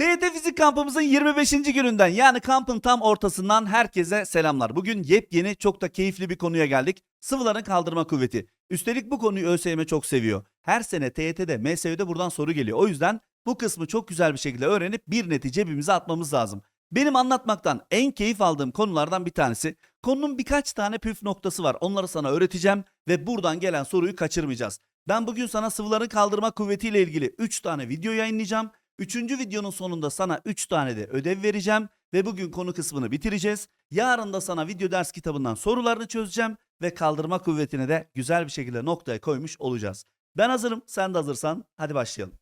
TYT Fizik kampımızın 25. gününden yani kampın tam ortasından herkese selamlar. Bugün yepyeni çok da keyifli bir konuya geldik. Sıvıların kaldırma kuvveti. Üstelik bu konuyu ÖSYM çok seviyor. Her sene TYT'de, MSÜ'de buradan soru geliyor. O yüzden bu kısmı çok güzel bir şekilde öğrenip bir neti cebimize atmamız lazım. Benim anlatmaktan en keyif aldığım konulardan bir tanesi. Konunun birkaç tane püf noktası var. Onları sana öğreteceğim ve buradan gelen soruyu kaçırmayacağız. Ben bugün sana sıvıların kaldırma kuvvetiyle ilgili 3 tane video yayınlayacağım. Üçüncü videonun sonunda sana 3 tane de ödev vereceğim ve bugün konu kısmını bitireceğiz. Yarın da sana video ders kitabından sorularını çözeceğim ve kaldırma kuvvetine de güzel bir şekilde noktaya koymuş olacağız. Ben hazırım, sen de hazırsan hadi başlayalım.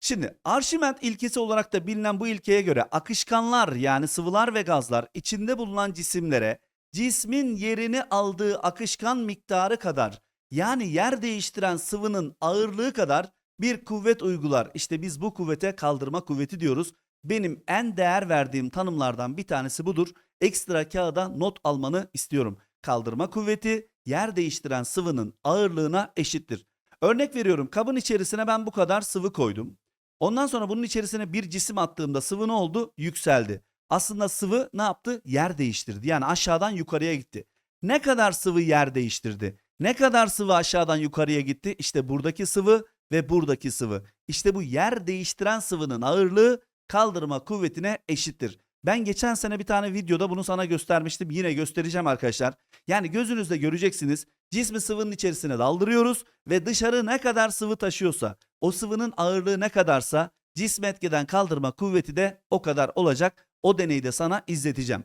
Şimdi Arşimet ilkesi olarak da bilinen bu ilkeye göre akışkanlar yani sıvılar ve gazlar içinde bulunan cisimlere cismin yerini aldığı akışkan miktarı kadar yani yer değiştiren sıvının ağırlığı kadar bir kuvvet uygular. İşte biz bu kuvvete kaldırma kuvveti diyoruz. Benim en değer verdiğim tanımlardan bir tanesi budur. Ekstra kağıda not almanı istiyorum. Kaldırma kuvveti yer değiştiren sıvının ağırlığına eşittir. Örnek veriyorum kabın içerisine ben bu kadar sıvı koydum. Ondan sonra bunun içerisine bir cisim attığımda sıvı ne oldu? Yükseldi. Aslında sıvı ne yaptı? Yer değiştirdi. Yani aşağıdan yukarıya gitti. Ne kadar sıvı yer değiştirdi? Ne kadar sıvı aşağıdan yukarıya gitti? İşte buradaki sıvı ve buradaki sıvı. İşte bu yer değiştiren sıvının ağırlığı kaldırma kuvvetine eşittir. Ben geçen sene bir tane videoda bunu sana göstermiştim. Yine göstereceğim arkadaşlar. Yani gözünüzde göreceksiniz. Cismi sıvının içerisine daldırıyoruz ve dışarı ne kadar sıvı taşıyorsa, o sıvının ağırlığı ne kadarsa cismi etkeden kaldırma kuvveti de o kadar olacak. O deneyi de sana izleteceğim.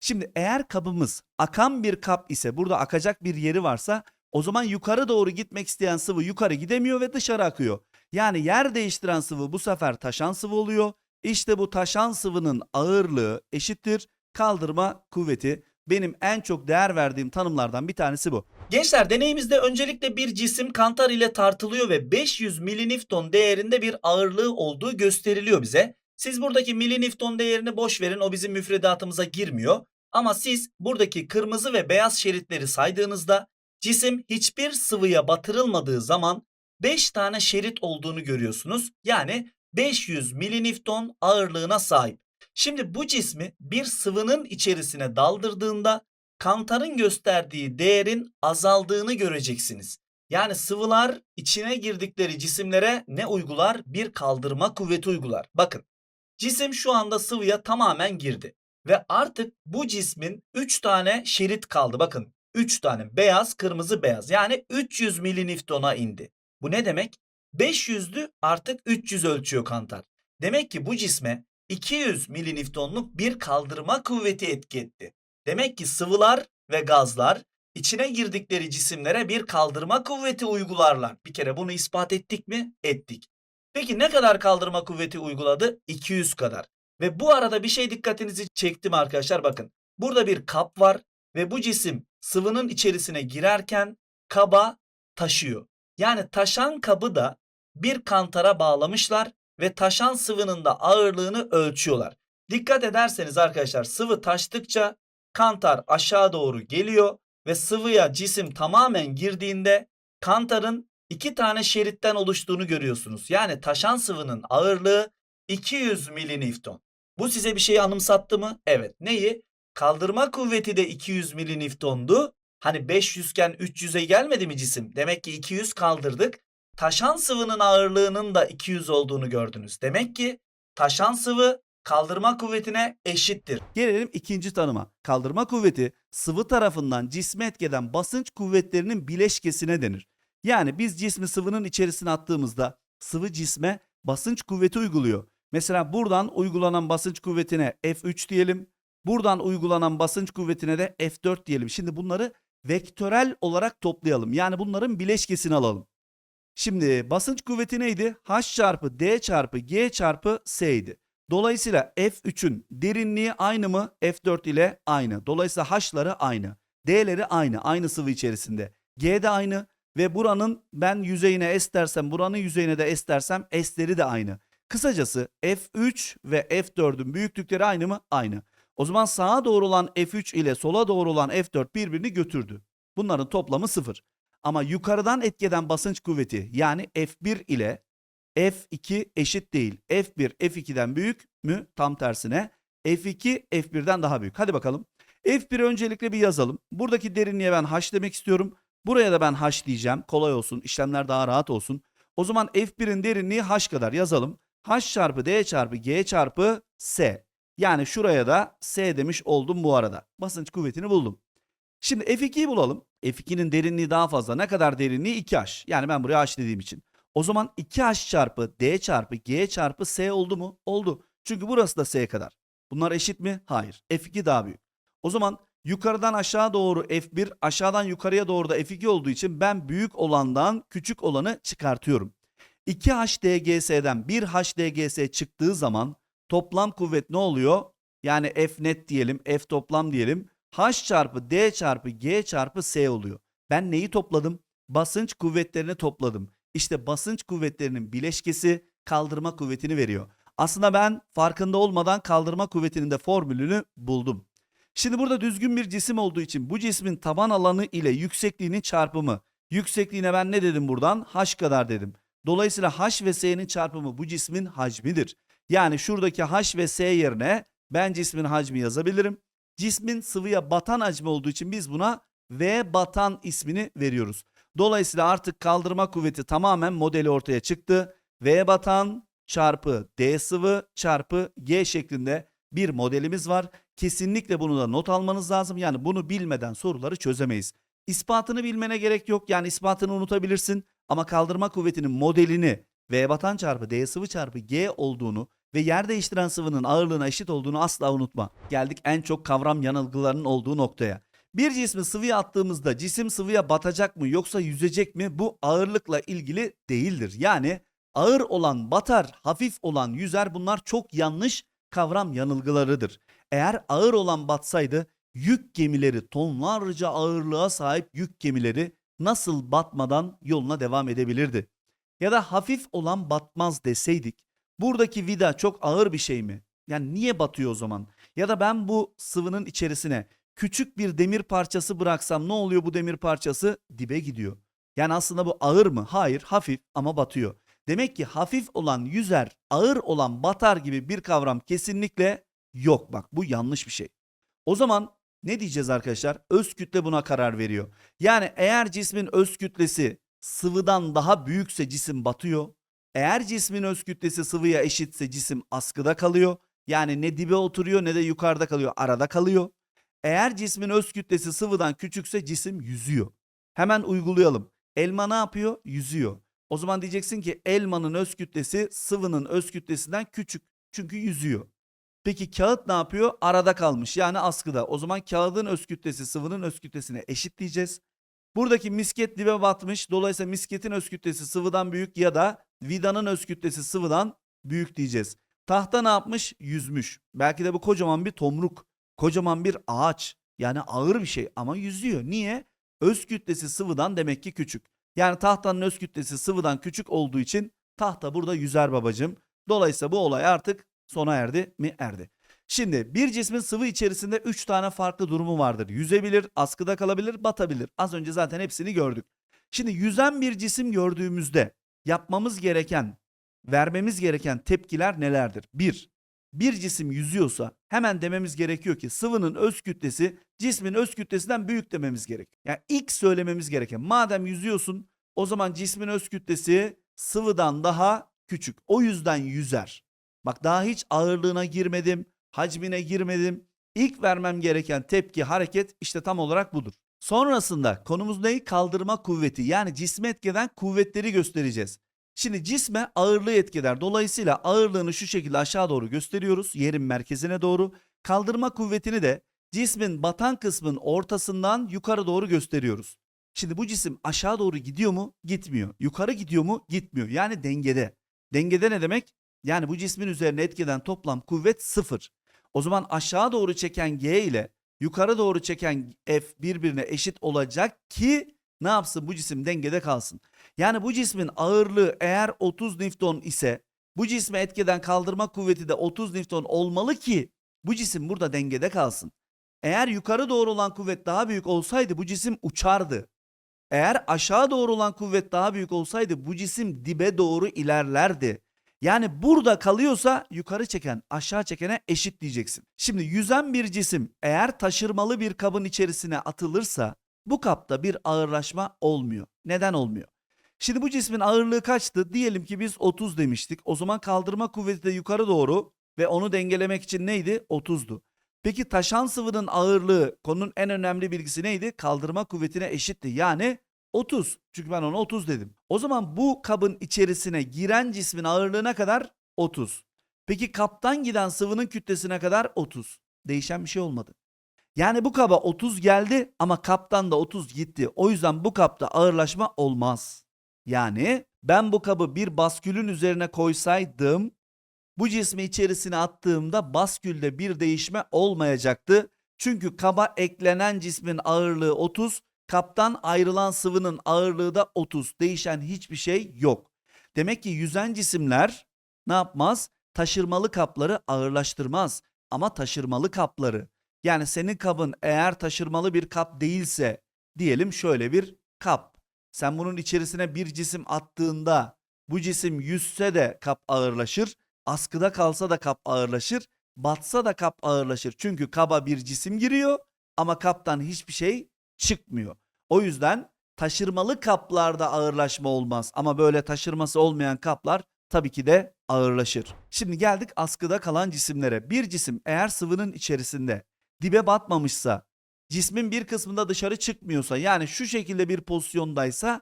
Şimdi eğer kabımız akan bir kap ise burada akacak bir yeri varsa o zaman yukarı doğru gitmek isteyen sıvı yukarı gidemiyor ve dışarı akıyor. Yani yer değiştiren sıvı bu sefer taşan sıvı oluyor. İşte bu taşan sıvının ağırlığı eşittir kaldırma kuvveti. Benim en çok değer verdiğim tanımlardan bir tanesi bu. Gençler deneyimizde öncelikle bir cisim kantar ile tartılıyor ve 500 milinifton değerinde bir ağırlığı olduğu gösteriliyor bize. Siz buradaki milinifton değerini boş verin o bizim müfredatımıza girmiyor. Ama siz buradaki kırmızı ve beyaz şeritleri saydığınızda cisim hiçbir sıvıya batırılmadığı zaman 5 tane şerit olduğunu görüyorsunuz. Yani 500 milinifton ağırlığına sahip. Şimdi bu cismi bir sıvının içerisine daldırdığında kantarın gösterdiği değerin azaldığını göreceksiniz. Yani sıvılar içine girdikleri cisimlere ne uygular? Bir kaldırma kuvveti uygular. Bakın cisim şu anda sıvıya tamamen girdi. Ve artık bu cismin 3 tane şerit kaldı. Bakın 3 tane beyaz, kırmızı, beyaz. Yani 300 miliniftona indi. Bu ne demek? 500'lü artık 300 ölçüyor kantar. Demek ki bu cisme 200 miliniftonluk bir kaldırma kuvveti etki etti. Demek ki sıvılar ve gazlar içine girdikleri cisimlere bir kaldırma kuvveti uygularlar. Bir kere bunu ispat ettik mi? Ettik. Peki ne kadar kaldırma kuvveti uyguladı? 200 kadar. Ve bu arada bir şey dikkatinizi çektim arkadaşlar bakın. Burada bir kap var ve bu cisim sıvının içerisine girerken kaba taşıyor. Yani taşan kabı da bir kantara bağlamışlar ve taşan sıvının da ağırlığını ölçüyorlar. Dikkat ederseniz arkadaşlar sıvı taştıkça kantar aşağı doğru geliyor ve sıvıya cisim tamamen girdiğinde kantarın iki tane şeritten oluştuğunu görüyorsunuz. Yani taşan sıvının ağırlığı 200 milinifton. Bu size bir şey anımsattı mı? Evet. Neyi? Kaldırma kuvveti de 200 miliniftondu. Hani 500 iken 300'e gelmedi mi cisim? Demek ki 200 kaldırdık. Taşan sıvının ağırlığının da 200 olduğunu gördünüz. Demek ki taşan sıvı kaldırma kuvvetine eşittir. Gelelim ikinci tanıma. Kaldırma kuvveti sıvı tarafından cisme etkeden basınç kuvvetlerinin bileşkesine denir. Yani biz cismi sıvının içerisine attığımızda sıvı cisme basınç kuvveti uyguluyor. Mesela buradan uygulanan basınç kuvvetine F3 diyelim. Buradan uygulanan basınç kuvvetine de F4 diyelim. Şimdi bunları vektörel olarak toplayalım. Yani bunların bileşkesini alalım. Şimdi basınç kuvveti neydi? H çarpı D çarpı G çarpı S idi. Dolayısıyla F3'ün derinliği aynı mı? F4 ile aynı. Dolayısıyla H'ları aynı. D'leri aynı. Aynı sıvı içerisinde. G de aynı. Ve buranın ben yüzeyine S dersem buranın yüzeyine de S dersem S'leri de aynı. Kısacası F3 ve F4'ün büyüklükleri aynı mı? Aynı. O zaman sağa doğru olan F3 ile sola doğru olan F4 birbirini götürdü. Bunların toplamı sıfır. Ama yukarıdan etkeden basınç kuvveti yani F1 ile F2 eşit değil. F1 F2'den büyük mü? Tam tersine. F2 F1'den daha büyük. Hadi bakalım. F1'i öncelikle bir yazalım. Buradaki derinliğe ben h demek istiyorum. Buraya da ben h diyeceğim. Kolay olsun. işlemler daha rahat olsun. O zaman F1'in derinliği h kadar yazalım. h çarpı d çarpı g çarpı s. Yani şuraya da s demiş oldum bu arada. Basınç kuvvetini buldum. Şimdi F2'yi bulalım. F2'nin derinliği daha fazla. Ne kadar derinliği? 2h. Yani ben buraya h dediğim için. O zaman 2h çarpı d çarpı g çarpı s oldu mu? Oldu. Çünkü burası da s kadar. Bunlar eşit mi? Hayır. F2 daha büyük. O zaman yukarıdan aşağı doğru F1, aşağıdan yukarıya doğru da F2 olduğu için ben büyük olandan küçük olanı çıkartıyorum. 2HDGS'den 1HDGS çıktığı zaman toplam kuvvet ne oluyor? Yani F net diyelim, F toplam diyelim. H çarpı D çarpı G çarpı S oluyor. Ben neyi topladım? Basınç kuvvetlerini topladım. İşte basınç kuvvetlerinin bileşkesi kaldırma kuvvetini veriyor. Aslında ben farkında olmadan kaldırma kuvvetinin de formülünü buldum. Şimdi burada düzgün bir cisim olduğu için bu cismin taban alanı ile yüksekliğinin çarpımı. Yüksekliğine ben ne dedim buradan? H kadar dedim. Dolayısıyla H ve S'nin çarpımı bu cismin hacmidir. Yani şuradaki H ve S yerine ben cismin hacmi yazabilirim. Cismin sıvıya batan hacmi olduğu için biz buna V batan ismini veriyoruz. Dolayısıyla artık kaldırma kuvveti tamamen modeli ortaya çıktı. V batan çarpı D sıvı çarpı G şeklinde bir modelimiz var. Kesinlikle bunu da not almanız lazım. Yani bunu bilmeden soruları çözemeyiz. İspatını bilmene gerek yok. Yani ispatını unutabilirsin. Ama kaldırma kuvvetinin modelini V batan çarpı D sıvı çarpı G olduğunu ve yer değiştiren sıvının ağırlığına eşit olduğunu asla unutma. Geldik en çok kavram yanılgılarının olduğu noktaya. Bir cismi sıvıya attığımızda cisim sıvıya batacak mı yoksa yüzecek mi bu ağırlıkla ilgili değildir. Yani ağır olan batar, hafif olan yüzer bunlar çok yanlış kavram yanılgılarıdır. Eğer ağır olan batsaydı yük gemileri tonlarca ağırlığa sahip yük gemileri nasıl batmadan yoluna devam edebilirdi? Ya da hafif olan batmaz deseydik buradaki vida çok ağır bir şey mi? Yani niye batıyor o zaman? Ya da ben bu sıvının içerisine küçük bir demir parçası bıraksam ne oluyor bu demir parçası? Dibe gidiyor. Yani aslında bu ağır mı? Hayır, hafif ama batıyor. Demek ki hafif olan yüzer, ağır olan batar gibi bir kavram kesinlikle yok. Bak bu yanlış bir şey. O zaman ne diyeceğiz arkadaşlar? Öz kütle buna karar veriyor. Yani eğer cismin öz kütlesi sıvıdan daha büyükse cisim batıyor. Eğer cismin öz kütlesi sıvıya eşitse cisim askıda kalıyor. Yani ne dibe oturuyor ne de yukarıda kalıyor, arada kalıyor. Eğer cismin öz kütlesi sıvıdan küçükse cisim yüzüyor. Hemen uygulayalım. Elma ne yapıyor? Yüzüyor. O zaman diyeceksin ki elmanın öz kütlesi sıvının öz kütlesinden küçük. Çünkü yüzüyor. Peki kağıt ne yapıyor? Arada kalmış yani askıda. O zaman kağıdın öz kütlesi sıvının öz kütlesine eşit diyeceğiz. Buradaki misket dibe batmış. Dolayısıyla misketin öz kütlesi sıvıdan büyük ya da vidanın öz kütlesi sıvıdan büyük diyeceğiz. Tahta ne yapmış? Yüzmüş. Belki de bu kocaman bir tomruk. Kocaman bir ağaç. Yani ağır bir şey ama yüzüyor. Niye? Öz kütlesi sıvıdan demek ki küçük. Yani tahtanın öz kütlesi sıvıdan küçük olduğu için tahta burada yüzer babacığım. Dolayısıyla bu olay artık sona erdi mi? Erdi. Şimdi bir cismin sıvı içerisinde 3 tane farklı durumu vardır. Yüzebilir, askıda kalabilir, batabilir. Az önce zaten hepsini gördük. Şimdi yüzen bir cisim gördüğümüzde yapmamız gereken, vermemiz gereken tepkiler nelerdir? 1. Bir cisim yüzüyorsa hemen dememiz gerekiyor ki sıvının öz kütlesi cismin öz kütlesinden büyük dememiz gerek. Yani ilk söylememiz gereken madem yüzüyorsun o zaman cismin öz kütlesi sıvıdan daha küçük. O yüzden yüzer. Bak daha hiç ağırlığına girmedim, hacmine girmedim. İlk vermem gereken tepki, hareket işte tam olarak budur. Sonrasında konumuz neyi? Kaldırma kuvveti yani cisme etkeden kuvvetleri göstereceğiz. Şimdi cisme ağırlığı etkiler. Dolayısıyla ağırlığını şu şekilde aşağı doğru gösteriyoruz. Yerin merkezine doğru. Kaldırma kuvvetini de cismin batan kısmın ortasından yukarı doğru gösteriyoruz. Şimdi bu cisim aşağı doğru gidiyor mu? Gitmiyor. Yukarı gidiyor mu? Gitmiyor. Yani dengede. Dengede ne demek? Yani bu cismin üzerine etkeden toplam kuvvet sıfır. O zaman aşağı doğru çeken G ile yukarı doğru çeken F birbirine eşit olacak ki ne yapsın bu cisim dengede kalsın. Yani bu cismin ağırlığı eğer 30 Newton ise bu cisme etkeden kaldırma kuvveti de 30 Newton olmalı ki bu cisim burada dengede kalsın. Eğer yukarı doğru olan kuvvet daha büyük olsaydı bu cisim uçardı. Eğer aşağı doğru olan kuvvet daha büyük olsaydı bu cisim dibe doğru ilerlerdi. Yani burada kalıyorsa yukarı çeken aşağı çekene eşit diyeceksin. Şimdi yüzen bir cisim eğer taşırmalı bir kabın içerisine atılırsa bu kapta bir ağırlaşma olmuyor. Neden olmuyor? Şimdi bu cismin ağırlığı kaçtı? Diyelim ki biz 30 demiştik. O zaman kaldırma kuvveti de yukarı doğru ve onu dengelemek için neydi? 30'du. Peki taşan sıvının ağırlığı konunun en önemli bilgisi neydi? Kaldırma kuvvetine eşitti. Yani 30. Çünkü ben ona 30 dedim. O zaman bu kabın içerisine giren cismin ağırlığına kadar 30. Peki kaptan giden sıvının kütlesine kadar 30. Değişen bir şey olmadı. Yani bu kaba 30 geldi ama kaptan da 30 gitti. O yüzden bu kapta ağırlaşma olmaz. Yani ben bu kabı bir baskülün üzerine koysaydım bu cismi içerisine attığımda baskülde bir değişme olmayacaktı. Çünkü kaba eklenen cismin ağırlığı 30, kaptan ayrılan sıvının ağırlığı da 30. Değişen hiçbir şey yok. Demek ki yüzen cisimler ne yapmaz? Taşırmalı kapları ağırlaştırmaz ama taşırmalı kapları yani senin kabın eğer taşırmalı bir kap değilse diyelim şöyle bir kap. Sen bunun içerisine bir cisim attığında bu cisim yüzse de kap ağırlaşır, askıda kalsa da kap ağırlaşır, batsa da kap ağırlaşır. Çünkü kaba bir cisim giriyor ama kaptan hiçbir şey çıkmıyor. O yüzden taşırmalı kaplarda ağırlaşma olmaz ama böyle taşırması olmayan kaplar tabii ki de ağırlaşır. Şimdi geldik askıda kalan cisimlere. Bir cisim eğer sıvının içerisinde dibe batmamışsa, cismin bir kısmında dışarı çıkmıyorsa yani şu şekilde bir pozisyondaysa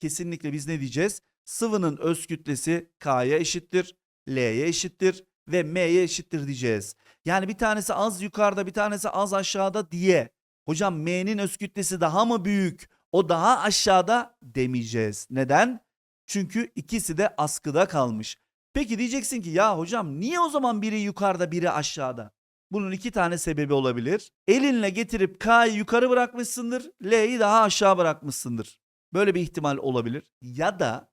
kesinlikle biz ne diyeceğiz? Sıvının öz kütlesi K'ya eşittir, L'ye eşittir ve M'ye eşittir diyeceğiz. Yani bir tanesi az yukarıda bir tanesi az aşağıda diye hocam M'nin öz kütlesi daha mı büyük o daha aşağıda demeyeceğiz. Neden? Çünkü ikisi de askıda kalmış. Peki diyeceksin ki ya hocam niye o zaman biri yukarıda biri aşağıda? Bunun iki tane sebebi olabilir. Elinle getirip K'yı yukarı bırakmışsındır, L'yi daha aşağı bırakmışsındır. Böyle bir ihtimal olabilir. Ya da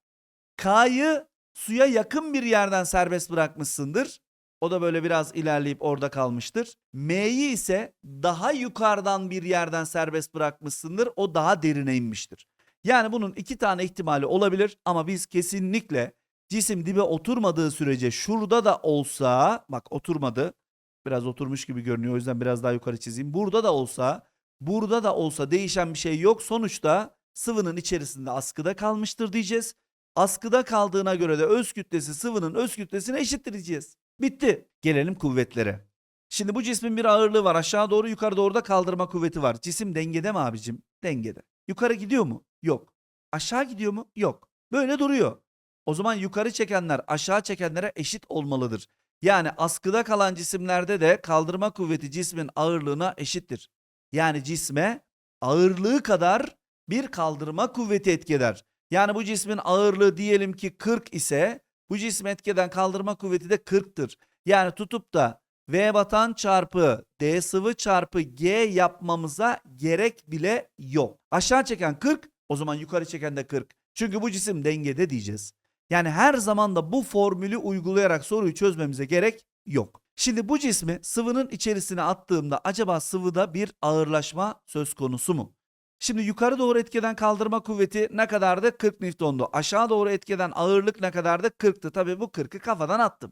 K'yı suya yakın bir yerden serbest bırakmışsındır. O da böyle biraz ilerleyip orada kalmıştır. M'yi ise daha yukarıdan bir yerden serbest bırakmışsındır. O daha derine inmiştir. Yani bunun iki tane ihtimali olabilir ama biz kesinlikle cisim dibe oturmadığı sürece şurada da olsa bak oturmadı biraz oturmuş gibi görünüyor. O yüzden biraz daha yukarı çizeyim. Burada da olsa, burada da olsa değişen bir şey yok. Sonuçta sıvının içerisinde askıda kalmıştır diyeceğiz. Askıda kaldığına göre de öz kütlesi sıvının öz kütlesine eşittir diyeceğiz. Bitti. Gelelim kuvvetlere. Şimdi bu cismin bir ağırlığı var. Aşağı doğru yukarı doğru da kaldırma kuvveti var. Cisim dengede mi abicim? Dengede. Yukarı gidiyor mu? Yok. Aşağı gidiyor mu? Yok. Böyle duruyor. O zaman yukarı çekenler aşağı çekenlere eşit olmalıdır. Yani askıda kalan cisimlerde de kaldırma kuvveti cismin ağırlığına eşittir. Yani cisme ağırlığı kadar bir kaldırma kuvveti etkiler. Yani bu cismin ağırlığı diyelim ki 40 ise bu cismi etkeden kaldırma kuvveti de 40'tır. Yani tutup da V batan çarpı D sıvı çarpı G yapmamıza gerek bile yok. Aşağı çeken 40 o zaman yukarı çeken de 40. Çünkü bu cisim dengede diyeceğiz. Yani her zaman da bu formülü uygulayarak soruyu çözmemize gerek yok. Şimdi bu cismi sıvının içerisine attığımda acaba sıvıda bir ağırlaşma söz konusu mu? Şimdi yukarı doğru etkeden kaldırma kuvveti ne kadardı? 40 Newton'du. Aşağı doğru etkeden ağırlık ne kadardı? 40'tı. Tabii bu 40'ı kafadan attım.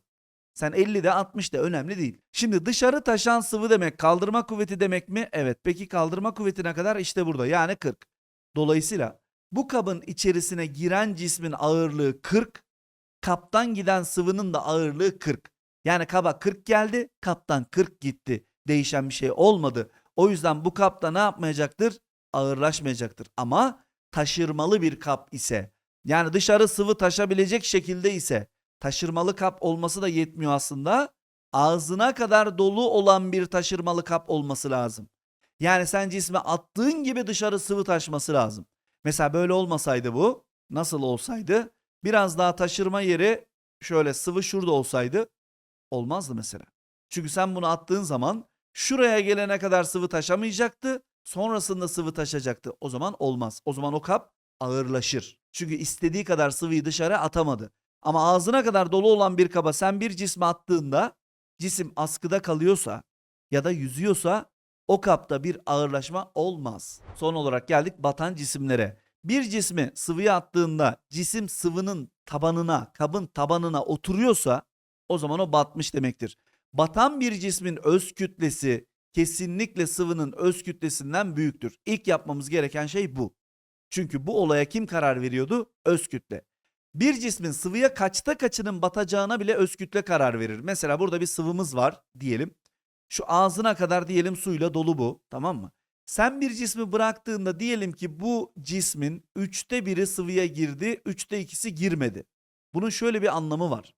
Sen 50 de 60 de önemli değil. Şimdi dışarı taşan sıvı demek kaldırma kuvveti demek mi? Evet. Peki kaldırma kuvveti ne kadar? İşte burada yani 40. Dolayısıyla bu kabın içerisine giren cismin ağırlığı 40, kaptan giden sıvının da ağırlığı 40. Yani kaba 40 geldi, kaptan 40 gitti. Değişen bir şey olmadı. O yüzden bu kapta ne yapmayacaktır? Ağırlaşmayacaktır. Ama taşırmalı bir kap ise, yani dışarı sıvı taşabilecek şekilde ise, taşırmalı kap olması da yetmiyor aslında. Ağzına kadar dolu olan bir taşırmalı kap olması lazım. Yani sen cisme attığın gibi dışarı sıvı taşması lazım. Mesela böyle olmasaydı bu nasıl olsaydı biraz daha taşırma yeri şöyle sıvı şurada olsaydı olmazdı mesela. Çünkü sen bunu attığın zaman şuraya gelene kadar sıvı taşamayacaktı. Sonrasında sıvı taşacaktı. O zaman olmaz. O zaman o kap ağırlaşır. Çünkü istediği kadar sıvıyı dışarı atamadı. Ama ağzına kadar dolu olan bir kaba sen bir cismi attığında cisim askıda kalıyorsa ya da yüzüyorsa o kapta bir ağırlaşma olmaz. Son olarak geldik batan cisimlere. Bir cismi sıvıya attığında cisim sıvının tabanına, kabın tabanına oturuyorsa o zaman o batmış demektir. Batan bir cismin öz kütlesi kesinlikle sıvının öz kütlesinden büyüktür. İlk yapmamız gereken şey bu. Çünkü bu olaya kim karar veriyordu? Öz kütle. Bir cismin sıvıya kaçta kaçının batacağına bile öz kütle karar verir. Mesela burada bir sıvımız var diyelim. Şu ağzına kadar diyelim suyla dolu bu tamam mı? Sen bir cismi bıraktığında diyelim ki bu cismin üçte biri sıvıya girdi, üçte ikisi girmedi. Bunun şöyle bir anlamı var.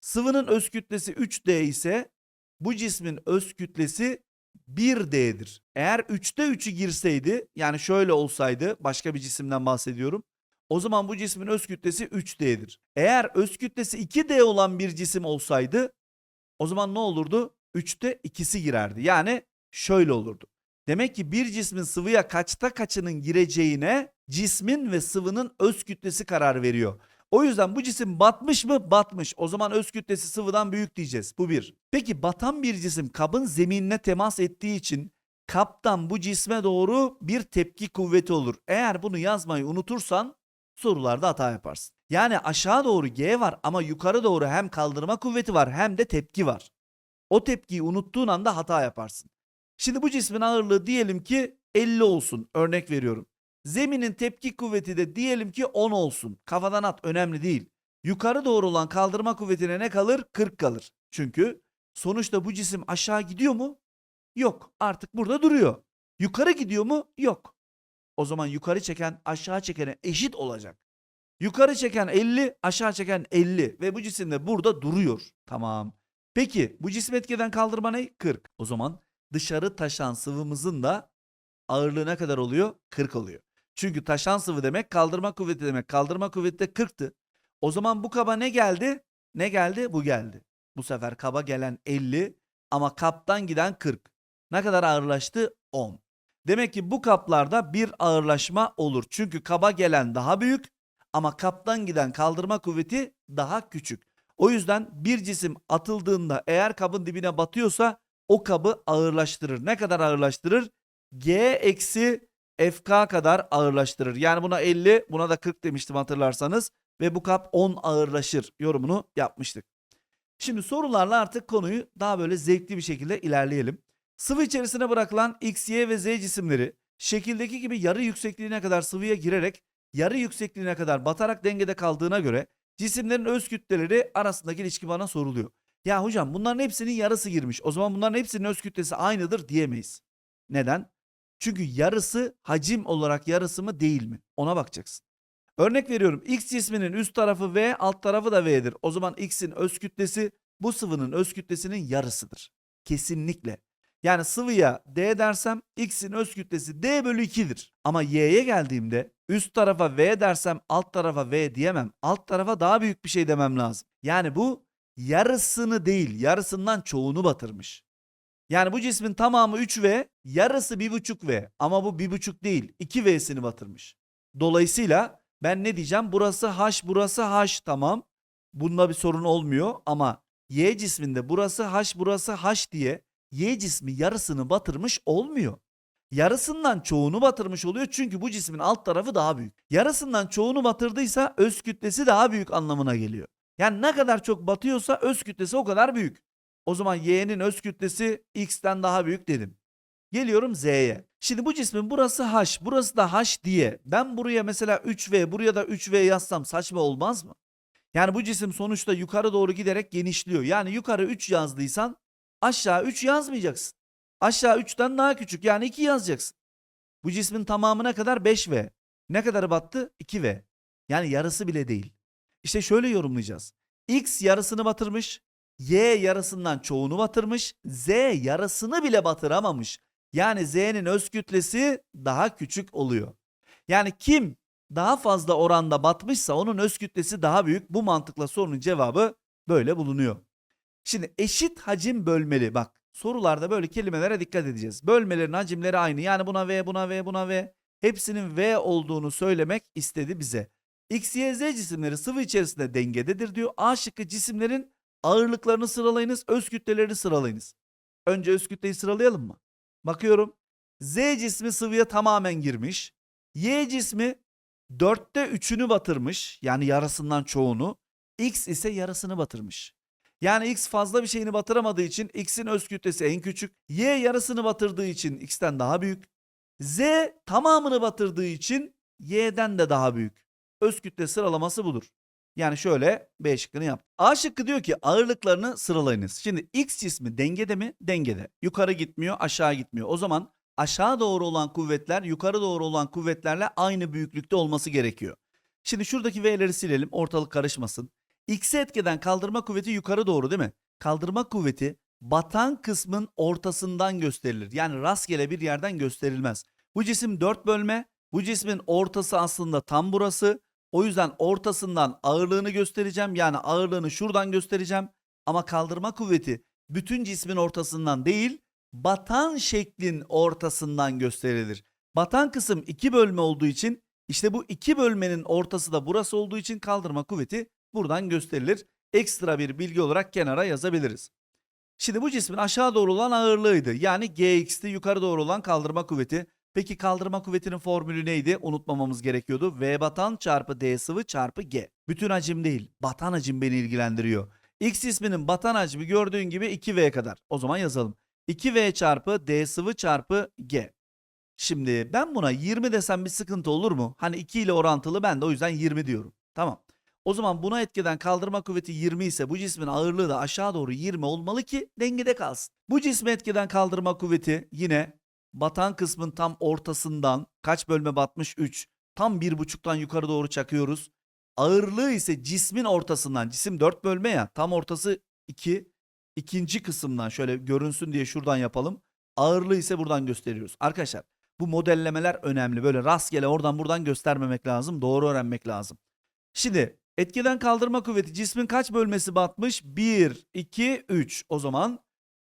Sıvının öz kütlesi 3D ise bu cismin öz kütlesi 1D'dir. Eğer 3'te 3'ü girseydi yani şöyle olsaydı başka bir cisimden bahsediyorum. O zaman bu cismin öz kütlesi 3D'dir. Eğer öz kütlesi 2D olan bir cisim olsaydı o zaman ne olurdu? 3'te ikisi girerdi. Yani şöyle olurdu. Demek ki bir cismin sıvıya kaçta kaçının gireceğine cismin ve sıvının öz kütlesi karar veriyor. O yüzden bu cisim batmış mı? Batmış. O zaman öz kütlesi sıvıdan büyük diyeceğiz. Bu bir. Peki batan bir cisim kabın zeminine temas ettiği için kaptan bu cisme doğru bir tepki kuvveti olur. Eğer bunu yazmayı unutursan sorularda hata yaparsın. Yani aşağı doğru G var ama yukarı doğru hem kaldırma kuvveti var hem de tepki var. O tepkiyi unuttuğun anda hata yaparsın. Şimdi bu cismin ağırlığı diyelim ki 50 olsun. Örnek veriyorum. Zeminin tepki kuvveti de diyelim ki 10 olsun. Kafadan at önemli değil. Yukarı doğru olan kaldırma kuvvetine ne kalır? 40 kalır. Çünkü sonuçta bu cisim aşağı gidiyor mu? Yok. Artık burada duruyor. Yukarı gidiyor mu? Yok. O zaman yukarı çeken aşağı çekene eşit olacak. Yukarı çeken 50, aşağı çeken 50 ve bu cisim de burada duruyor. Tamam. Peki bu cisim etkiden kaldırma ne? 40. O zaman dışarı taşan sıvımızın da ağırlığı ne kadar oluyor? 40 oluyor. Çünkü taşan sıvı demek kaldırma kuvveti demek. Kaldırma kuvveti de 40'tı. O zaman bu kaba ne geldi? Ne geldi? Bu geldi. Bu sefer kaba gelen 50 ama kaptan giden 40. Ne kadar ağırlaştı? 10. Demek ki bu kaplarda bir ağırlaşma olur. Çünkü kaba gelen daha büyük ama kaptan giden kaldırma kuvveti daha küçük. O yüzden bir cisim atıldığında eğer kabın dibine batıyorsa o kabı ağırlaştırır. Ne kadar ağırlaştırır? G eksi FK kadar ağırlaştırır. Yani buna 50 buna da 40 demiştim hatırlarsanız ve bu kap 10 ağırlaşır yorumunu yapmıştık. Şimdi sorularla artık konuyu daha böyle zevkli bir şekilde ilerleyelim. Sıvı içerisine bırakılan X, Y ve Z cisimleri şekildeki gibi yarı yüksekliğine kadar sıvıya girerek yarı yüksekliğine kadar batarak dengede kaldığına göre cisimlerin öz kütleleri arasındaki ilişki bana soruluyor. Ya hocam bunların hepsinin yarısı girmiş. O zaman bunların hepsinin öz kütlesi aynıdır diyemeyiz. Neden? Çünkü yarısı hacim olarak yarısı mı değil mi? Ona bakacaksın. Örnek veriyorum X cisminin üst tarafı V alt tarafı da V'dir. O zaman X'in öz kütlesi bu sıvının öz kütlesinin yarısıdır. Kesinlikle. Yani sıvıya D dersem X'in öz kütlesi D bölü 2'dir. Ama Y'ye geldiğimde üst tarafa V dersem alt tarafa V diyemem. Alt tarafa daha büyük bir şey demem lazım. Yani bu yarısını değil yarısından çoğunu batırmış. Yani bu cismin tamamı 3V, yarısı 1,5V ama bu 1,5 değil 2V'sini batırmış. Dolayısıyla ben ne diyeceğim? Burası H, burası H tamam. Bunda bir sorun olmuyor ama Y cisminde burası H, burası H diye Y cismi yarısını batırmış olmuyor. Yarısından çoğunu batırmış oluyor çünkü bu cismin alt tarafı daha büyük. Yarısından çoğunu batırdıysa öz kütlesi daha büyük anlamına geliyor. Yani ne kadar çok batıyorsa öz kütlesi o kadar büyük. O zaman y'nin öz kütlesi x'ten daha büyük dedim. Geliyorum z'ye. Şimdi bu cismin burası h, burası da h diye ben buraya mesela 3v, buraya da 3v yazsam saçma olmaz mı? Yani bu cisim sonuçta yukarı doğru giderek genişliyor. Yani yukarı 3 yazdıysan aşağı 3 yazmayacaksın. Aşağı 3'ten daha küçük yani 2 yazacaksın. Bu cismin tamamına kadar 5v. Ne kadar battı? 2v. Yani yarısı bile değil. İşte şöyle yorumlayacağız. X yarısını batırmış, Y yarısından çoğunu batırmış, Z yarısını bile batıramamış. Yani Z'nin öz kütlesi daha küçük oluyor. Yani kim daha fazla oranda batmışsa onun öz kütlesi daha büyük. Bu mantıkla sorunun cevabı böyle bulunuyor. Şimdi eşit hacim bölmeli bak sorularda böyle kelimelere dikkat edeceğiz. Bölmelerin hacimleri aynı yani buna V buna V buna V hepsinin V olduğunu söylemek istedi bize. X, Y, Z cisimleri sıvı içerisinde dengededir diyor. A şıkkı cisimlerin ağırlıklarını sıralayınız, öz kütlelerini sıralayınız. Önce öz kütleyi sıralayalım mı? Bakıyorum. Z cismi sıvıya tamamen girmiş. Y cismi Dörtte üçünü batırmış yani yarısından çoğunu. X ise yarısını batırmış. Yani X fazla bir şeyini batıramadığı için X'in öz kütlesi en küçük. Y yarısını batırdığı için X'ten daha büyük. Z tamamını batırdığı için Y'den de daha büyük. Öz kütle sıralaması budur. Yani şöyle B şıkkını yap. A şıkkı diyor ki ağırlıklarını sıralayınız. Şimdi X cismi dengede mi? Dengede. Yukarı gitmiyor, aşağı gitmiyor. O zaman aşağı doğru olan kuvvetler yukarı doğru olan kuvvetlerle aynı büyüklükte olması gerekiyor. Şimdi şuradaki V'leri silelim ortalık karışmasın. X'e etkeden kaldırma kuvveti yukarı doğru değil mi? Kaldırma kuvveti batan kısmın ortasından gösterilir. Yani rastgele bir yerden gösterilmez. Bu cisim 4 bölme. Bu cismin ortası aslında tam burası. O yüzden ortasından ağırlığını göstereceğim. Yani ağırlığını şuradan göstereceğim. Ama kaldırma kuvveti bütün cismin ortasından değil, batan şeklin ortasından gösterilir. Batan kısım iki bölme olduğu için işte bu iki bölmenin ortası da burası olduğu için kaldırma kuvveti buradan gösterilir. Ekstra bir bilgi olarak kenara yazabiliriz. Şimdi bu cismin aşağı doğru olan ağırlığıydı. Yani Gx'ti yukarı doğru olan kaldırma kuvveti. Peki kaldırma kuvvetinin formülü neydi? Unutmamamız gerekiyordu. V batan çarpı D sıvı çarpı G. Bütün hacim değil, batan hacim beni ilgilendiriyor. X cisminin batan hacmi gördüğün gibi 2V kadar. O zaman yazalım. 2V çarpı D sıvı çarpı G. Şimdi ben buna 20 desem bir sıkıntı olur mu? Hani 2 ile orantılı ben de o yüzden 20 diyorum. Tamam. O zaman buna etkeden kaldırma kuvveti 20 ise bu cismin ağırlığı da aşağı doğru 20 olmalı ki dengede kalsın. Bu cisme etkeden kaldırma kuvveti yine batan kısmın tam ortasından kaç bölme batmış 3. Tam bir buçuktan yukarı doğru çakıyoruz. Ağırlığı ise cismin ortasından cisim 4 bölme ya tam ortası 2. İkinci kısımdan şöyle görünsün diye şuradan yapalım. Ağırlığı ise buradan gösteriyoruz. Arkadaşlar bu modellemeler önemli. Böyle rastgele oradan buradan göstermemek lazım. Doğru öğrenmek lazım. Şimdi etkiden kaldırma kuvveti cismin kaç bölmesi batmış? 1, 2, 3. O zaman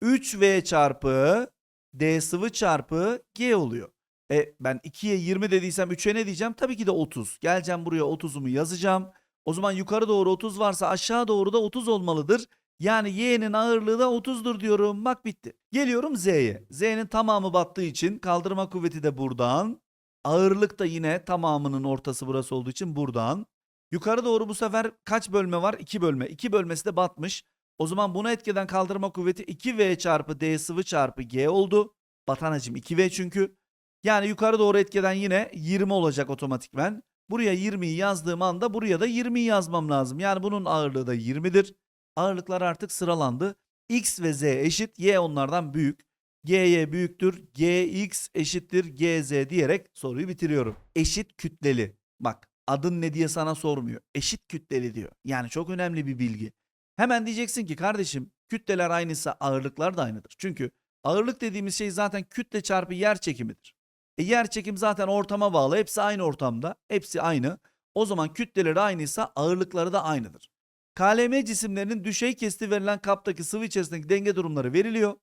3V çarpı D sıvı çarpı G oluyor. E ben 2'ye 20 dediysem 3'e ne diyeceğim? Tabii ki de 30. Geleceğim buraya 30'umu yazacağım. O zaman yukarı doğru 30 varsa aşağı doğru da 30 olmalıdır. Yani y'nin ağırlığı da 30'dur diyorum. Bak bitti. Geliyorum z'ye. Z'nin tamamı battığı için kaldırma kuvveti de buradan. Ağırlık da yine tamamının ortası burası olduğu için buradan. Yukarı doğru bu sefer kaç bölme var? 2 bölme. 2 bölmesi de batmış. O zaman buna etkeden kaldırma kuvveti 2V çarpı D sıvı çarpı G oldu. Batan hacim 2V çünkü. Yani yukarı doğru etkeden yine 20 olacak otomatikmen. Buraya 20'yi yazdığım anda buraya da 20'yi yazmam lazım. Yani bunun ağırlığı da 20'dir. Ağırlıklar artık sıralandı. X ve Z eşit. Y onlardan büyük. GY büyüktür. GX eşittir. GZ diyerek soruyu bitiriyorum. Eşit kütleli. Bak adın ne diye sana sormuyor. Eşit kütleli diyor. Yani çok önemli bir bilgi. Hemen diyeceksin ki kardeşim kütleler aynıysa ağırlıklar da aynıdır. Çünkü ağırlık dediğimiz şey zaten kütle çarpı yer çekimidir. E yer çekim zaten ortama bağlı. Hepsi aynı ortamda. Hepsi aynı. O zaman kütleleri aynıysa ağırlıkları da aynıdır. KLM cisimlerinin düşey kesti verilen kaptaki sıvı içerisindeki denge durumları veriliyor.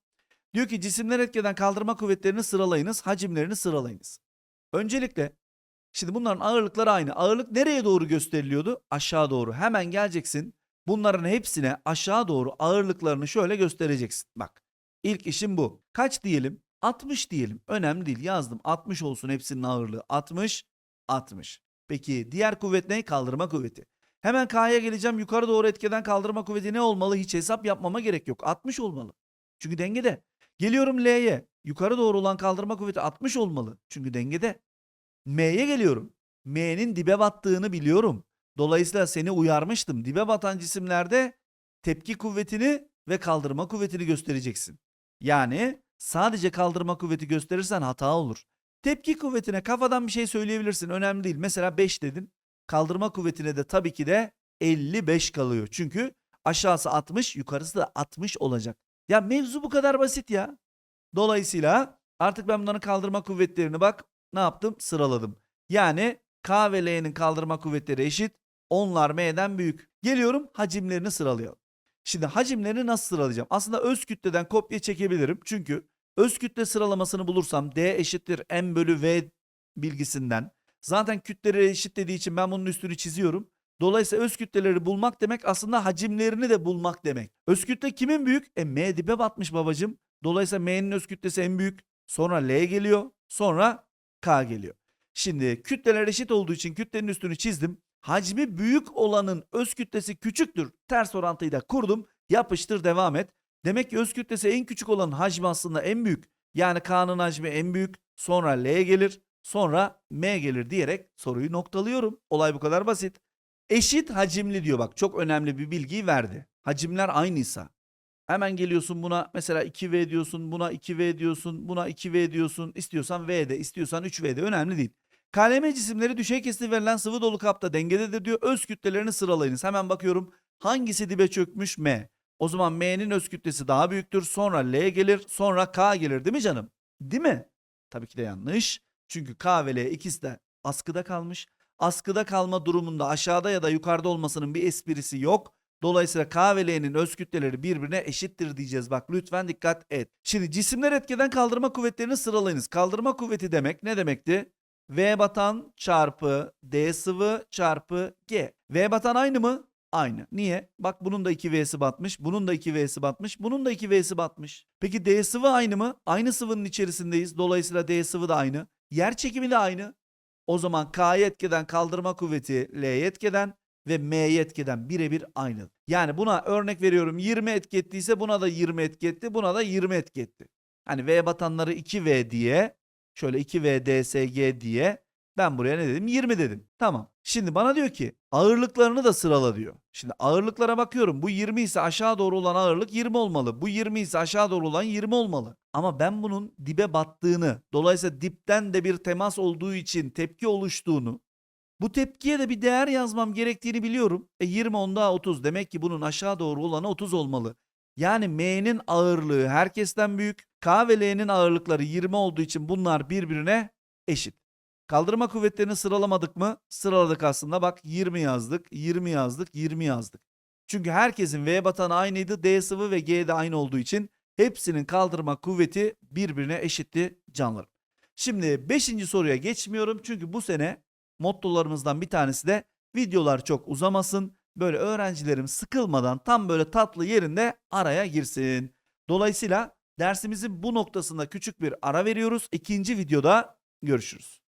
Diyor ki cisimler etkeden kaldırma kuvvetlerini sıralayınız, hacimlerini sıralayınız. Öncelikle şimdi bunların ağırlıkları aynı. Ağırlık nereye doğru gösteriliyordu? Aşağı doğru. Hemen geleceksin. Bunların hepsine aşağı doğru ağırlıklarını şöyle göstereceksin. Bak ilk işim bu. Kaç diyelim? 60 diyelim. Önemli değil yazdım. 60 olsun hepsinin ağırlığı. 60, 60. Peki diğer kuvvet ne? Kaldırma kuvveti. Hemen K'ya geleceğim. Yukarı doğru etkeden kaldırma kuvveti ne olmalı? Hiç hesap yapmama gerek yok. 60 olmalı. Çünkü dengede. Geliyorum L'ye. Yukarı doğru olan kaldırma kuvveti 60 olmalı. Çünkü dengede. M'ye geliyorum. M'nin dibe battığını biliyorum. Dolayısıyla seni uyarmıştım. Dibe batan cisimlerde tepki kuvvetini ve kaldırma kuvvetini göstereceksin. Yani sadece kaldırma kuvveti gösterirsen hata olur. Tepki kuvvetine kafadan bir şey söyleyebilirsin. Önemli değil. Mesela 5 dedin. Kaldırma kuvvetine de tabii ki de 55 kalıyor. Çünkü aşağısı 60, yukarısı da 60 olacak. Ya mevzu bu kadar basit ya. Dolayısıyla artık ben bunların kaldırma kuvvetlerini bak ne yaptım? Sıraladım. Yani K ve L'nin kaldırma kuvvetleri eşit. Onlar M'den büyük. Geliyorum hacimlerini sıralayalım. Şimdi hacimlerini nasıl sıralayacağım? Aslında öz kütleden kopya çekebilirim. Çünkü öz kütle sıralamasını bulursam D eşittir M bölü V bilgisinden. Zaten kütleleri eşit dediği için ben bunun üstünü çiziyorum. Dolayısıyla öz kütleleri bulmak demek aslında hacimlerini de bulmak demek. Öz kütle kimin büyük? E M dibe batmış babacım. Dolayısıyla M'nin öz kütlesi en büyük. Sonra L geliyor. Sonra K geliyor. Şimdi kütleler eşit olduğu için kütlenin üstünü çizdim. Hacmi büyük olanın öz kütlesi küçüktür. Ters orantıyı da kurdum. Yapıştır devam et. Demek ki öz kütlesi en küçük olanın hacmi aslında en büyük. Yani K'nın hacmi en büyük. Sonra L gelir. Sonra M gelir diyerek soruyu noktalıyorum. Olay bu kadar basit. Eşit hacimli diyor bak çok önemli bir bilgiyi verdi. Hacimler aynıysa hemen geliyorsun buna mesela 2V diyorsun, buna 2V diyorsun, buna 2V diyorsun. İstiyorsan V de, istiyorsan 3V de önemli değil. KLM cisimleri düşey kesiti verilen sıvı dolu kapta dengededir diyor. Öz kütlelerini sıralayınız. Hemen bakıyorum. Hangisi dibe çökmüş? M. O zaman M'nin öz kütlesi daha büyüktür. Sonra L gelir. Sonra K gelir değil mi canım? Değil mi? Tabii ki de yanlış. Çünkü K ve L ikisi de askıda kalmış. Askıda kalma durumunda aşağıda ya da yukarıda olmasının bir esprisi yok. Dolayısıyla K ve L'nin öz kütleleri birbirine eşittir diyeceğiz. Bak lütfen dikkat et. Şimdi cisimler etkeden kaldırma kuvvetlerini sıralayınız. Kaldırma kuvveti demek ne demekti? V batan çarpı D sıvı çarpı G. V batan aynı mı? Aynı. Niye? Bak bunun da 2V'si batmış, bunun da 2V'si batmış, bunun da 2V'si batmış. Peki D sıvı aynı mı? Aynı sıvının içerisindeyiz. Dolayısıyla D sıvı da aynı. Yer çekimi de aynı. O zaman K'ye etkeden kaldırma kuvveti L'ye etkeden ve M'ye etkeden birebir aynı. Yani buna örnek veriyorum 20 etki ettiyse buna da 20 etki etti, buna da 20 etki etti. Hani V batanları 2V diye şöyle 2V DSG diye ben buraya ne dedim? 20 dedim. Tamam. Şimdi bana diyor ki ağırlıklarını da sırala diyor. Şimdi ağırlıklara bakıyorum. Bu 20 ise aşağı doğru olan ağırlık 20 olmalı. Bu 20 ise aşağı doğru olan 20 olmalı. Ama ben bunun dibe battığını, dolayısıyla dipten de bir temas olduğu için tepki oluştuğunu, bu tepkiye de bir değer yazmam gerektiğini biliyorum. E 20 onda 30 demek ki bunun aşağı doğru olanı 30 olmalı. Yani M'nin ağırlığı herkesten büyük. K ve L'nin ağırlıkları 20 olduğu için bunlar birbirine eşit. Kaldırma kuvvetlerini sıralamadık mı? Sıraladık aslında. Bak 20 yazdık, 20 yazdık, 20 yazdık. Çünkü herkesin V batanı aynıydı. D sıvı ve G de aynı olduğu için hepsinin kaldırma kuvveti birbirine eşitti canlarım. Şimdi 5. soruya geçmiyorum. Çünkü bu sene mottolarımızdan bir tanesi de videolar çok uzamasın. Böyle öğrencilerim sıkılmadan tam böyle tatlı yerinde araya girsin. Dolayısıyla dersimizin bu noktasında küçük bir ara veriyoruz. İkinci videoda görüşürüz.